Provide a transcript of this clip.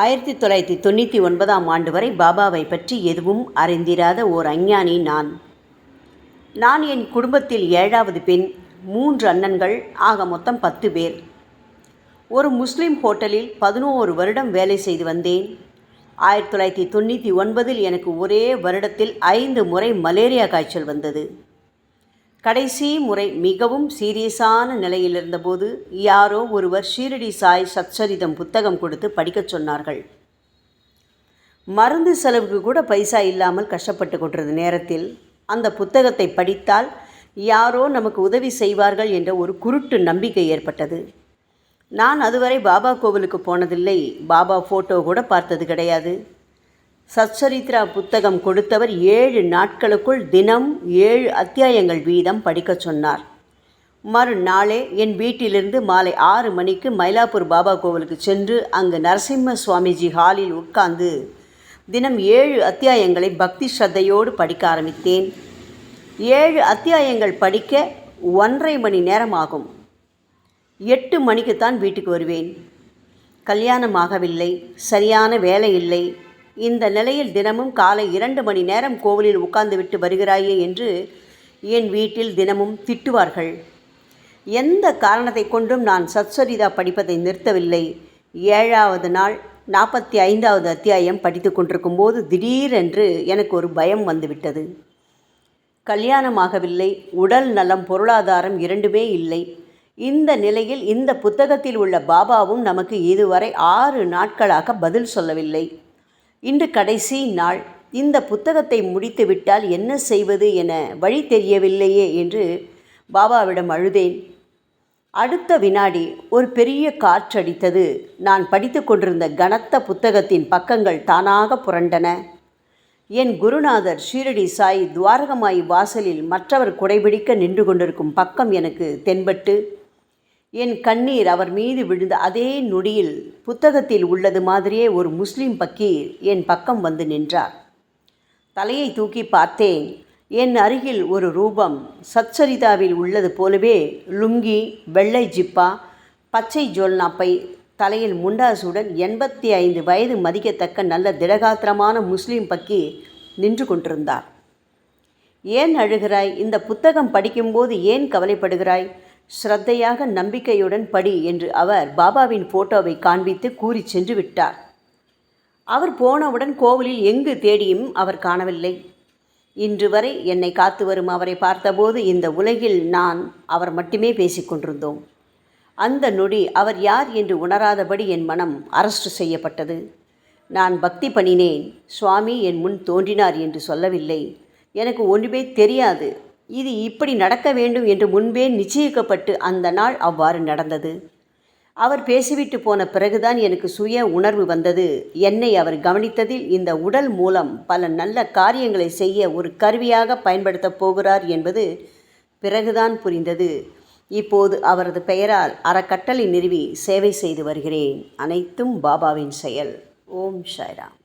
ஆயிரத்தி தொள்ளாயிரத்தி தொண்ணூற்றி ஒன்பதாம் ஆண்டு வரை பாபாவை பற்றி எதுவும் அறிந்திராத ஓர் அஞ்ஞானி நான். நான் என் குடும்பத்தில் ஏழாவது பெண் மூன்று அண்ணன்கள் ஆக மொத்தம் பத்து பேர். ஒரு முஸ்லீம் ஹோட்டலில் பதினோரு வருடம் வேலை செய்து வந்தேன். ஆயிரத்தி தொள்ளாயிரத்தி தொண்ணூற்றி ஒன்பதில் எனக்கு ஒரே வருடத்தில் ஐந்து முறை மலேரியா காய்ச்சல் வந்தது. கடைசி முறை மிகவும் சீரியஸான நிலையில் இருந்தபோது யாரோ ஒருவர் ஷீரடி சாய் சச்சரிதம் புத்தகம் கொடுத்து படிக்கச் சொன்னார்கள். மருந்து செலவுக்கு கூட பைசா இல்லாமல் கஷ்டப்பட்டு கொண்டிருந்த நேரத்தில் அந்த புத்தகத்தை படித்தால் யாரோ நமக்கு உதவி செய்வார்கள் என்ற ஒரு குருட்டு நம்பிக்கை ஏற்பட்டது. நான் அதுவரை பாபா கோவிலுக்கு போனதில்லை. பாபா ஃபோட்டோ கூட பார்த்தது கிடையாது. சச்சரித்ரா புத்தகம் கொடுத்தவர் ஏழு நாட்களுக்குள் தினம் ஏழு அத்தியாயங்கள் வீதம் படிக்கச் சொன்னார். மறுநாளே என் வீட்டிலிருந்து மாலை ஆறு மணிக்கு மயிலாப்பூர் பாபா கோவிலுக்கு சென்று அங்கு நரசிம்ம சுவாமிஜி ஹாலில் உட்கார்ந்து தினம் ஏழு அத்தியாயங்களை பக்தி ஸ்ரத்தையோடு படிக்க ஆரம்பித்தேன். ஏழு அத்தியாயங்கள் படிக்க ஒன்றரை மணி நேரம் ஆகும் எட்டு மணிக்குத்தான் வீட்டுக்கு வருவேன். கல்யாணம் ஆகவில்லை சரியான வேலை இல்லை இந்த நிலையில் தினமும் காலை இரண்டு மணி நேரம் கோவிலில் உட்கார்ந்துவிட்டு வருகிறாயே என்று என் வீட்டில் தினமும் திட்டுவார்கள். எந்த காரணத்தை கொண்டும் நான் சத்சரிதா படிப்பதை நிறுத்தவில்லை. ஏழாவது நாள் நாற்பத்தி ஐந்தாவது அத்தியாயம் படித்து கொண்டிருக்கும் போது திடீரென்று எனக்கு ஒரு பயம் வந்துவிட்டது. கல்யாணமாகவில்லை. உடல் நலம் பொருளாதாரம் இரண்டுமே இல்லை. இந்த நிலையில் இந்த புத்தகத்தில் உள்ள பாபாவும் நமக்கு இதுவரை ஆறு நாட்களாக பதில் சொல்லவில்லை. இன்று கடைசி நாள். இந்த புத்தகத்தை முடித்துவிட்டால் என்ன செய்வது என வழி தெரியவில்லையே என்று பாபாவிடம் அழுதேன். அடுத்த வினாடி ஒரு பெரிய காற்றடித்தது. நான் படித்து கொண்டிருந்த கனத்த புத்தகத்தின் பக்கங்கள் தானாக புரண்டன. என் குருநாதர் ஷீரடி சாய் துவாரகமாய் வாசலில் மற்றவர் குடைபிடிக்க நின்று கொண்டிருக்கும் பக்கம் எனக்கு தென்பட்டு என் கண்ணீர் அவர் மீது விழுந்த அதே நொடியில் புத்தகத்தில் உள்ளது மாதிரியே ஒரு முஸ்லிம் பக்கீர் என் பக்கம் வந்து நின்றார். தலையை தூக்கி பார்த்தேன். என் அருகில் ஒரு ரூபம் சச்சரிதாவில் உள்ளது போலவே லுங்கி வெள்ளை ஜிப்பா பச்சை ஜோல்னாப்பை தலையில் முண்டாசுடன் எண்பத்தி ஐந்து வயது மதிக்கத்தக்க நல்ல திடகாத்திரமான முஸ்லீம் பக்கி நின்று கொண்டிருந்தார். ஏன் அழுகிறாய்? இந்த புத்தகம் படிக்கும்போது ஏன் கவலைப்படுகிறாய்? ஸ்ரத்தையாக நம்பிக்கையுடன் படி என்று அவர் பாபாவின் போட்டோவை காண்பித்து கூறி சென்று விட்டார். அவர் போனவுடன் கோவிலில் எங்கு தேடியும் அவர் காணவில்லை. இன்று வரை என்னை காத்து வரும் அவரை பார்த்தபோது இந்த உலகில் நான் அவர் மட்டுமே பேசிக்கொண்டிருந்தோம் அந்த நொடி அவர் யார் என்று உணராதபடி என் மனம் அரஸ்ட் செய்யப்பட்டது. நான் பக்தி பண்ணினேன் சுவாமி என் முன் தோன்றினார் என்று சொல்லவில்லை. எனக்கு ஒன்றுமே தெரியாது. இது இப்படி நடக்க வேண்டும் என்று முன்பே நிச்சயிக்கப்பட்டு அந்த நாள் அவ்வாறு நடந்தது. அவர் பேசிவிட்டு போன பிறகுதான் எனக்கு சுய உணர்வு வந்தது. என்னை அவர் கவனித்ததில் இந்த உடல் மூலம் பல நல்ல காரியங்களை செய்ய ஒரு கருவியாக பயன்படுத்தப் போகிறார் என்பது பிறகுதான் புரிந்தது. இப்போது அவரது பெயரால் அறக்கட்டளை நிறுவி சேவை செய்து வருகிறேன். அனைத்தும் பாபாவின் செயல். ஓம் சாய்ராம்.